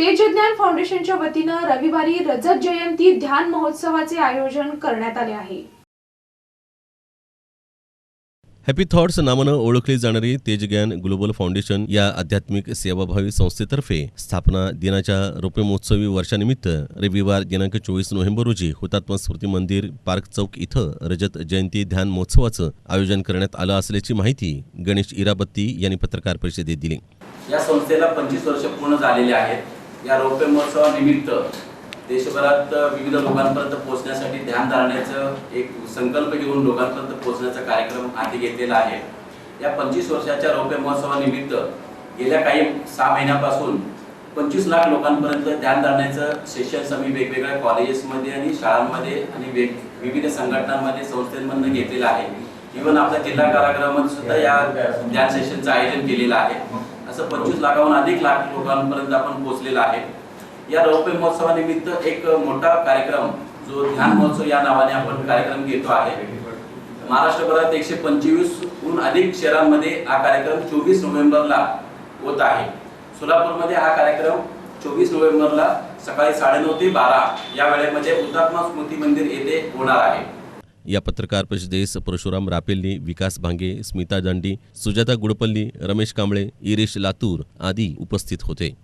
तेजज्ञान फाउंडेशनच्या वतीनं रविवारी रजत जयंती ध्यान महोत्सवाचे आयोजन करण्यात आले आहे. हॅपी थॉट्स नावानं ओळखली जाणारी तेजज्ञान ग्लोबल फाउंडेशन या आध्यात्मिक सेवाभावी संस्थेतर्फे स्थापना दिनाच्या रौप्य महोत्सवी वर्षानिमित्त रविवार दिनांक चोवीस नोव्हेंबर रोजी हुतात्मा स्मृती मंदिर पार्क चौक इथं रजत जयंती ध्यान महोत्सवाचं आयोजन करण्यात आलं असल्याची माहिती गणेश इराबत्ती यांनी पत्रकार परिषदेत दिली. या संस्थेला पंचवीस वर्ष पूर्ण झालेली आहेत. या रौप्य महोत्सवानिमित्त देशभरात विविध लोकांपर्यंत पोहोचण्यासाठी ध्यान धारण्याचं एक संकल्प घेऊन लोकांपर्यंत पोहोचण्याचा कार्यक्रम हाती घेतलेला आहे. या पंचवीस वर्षाच्या रौप्य महोत्सवानिमित्त गेल्या काही सहा महिन्यापासून पंचवीस लाख लोकांपर्यंत ध्यान धारण्याचं सेशन्स आम्ही वेगवेगळ्या कॉलेजेसमध्ये आणि शाळांमध्ये आणि वेग विविध संघटनांमध्ये संस्थेमधनं घेतलेलं आहे. इव्हन आपल्या जिल्हा कारागृहामध्ये सुद्धा या ध्यान सेशनचं आयोजन केलेलं आहे. असं पंचवीस लाखाहून अधिक लाख लोकांपर्यंत आपण पोहोचलेलं आहे. या रौप्य महोत्सवानिमित्त एक मोठा कार्यक्रम जो ध्यान महोत्सव या नावाने आपण कार्यक्रम घेतो आहे. महाराष्ट्रभरात एकशे पंचवीसहून अधिक शहरांमध्ये हा कार्यक्रम चोवीस नोव्हेंबरला होत आहे. सोलापूरमध्ये हा कार्यक्रम चोवीस नोव्हेंबरला सकाळी साडेनऊ ते बारा या वेळेमध्ये हुतात्मा स्मृती मंदिर येथे होणार आहे. या पत्रकार परिषदेस परशुराम रापेल्ली विकास भांगे स्मिता दांडी सुजाता गुडपल्ली रमेश कांबळे इरेश लातूर आदी उपस्थित होते.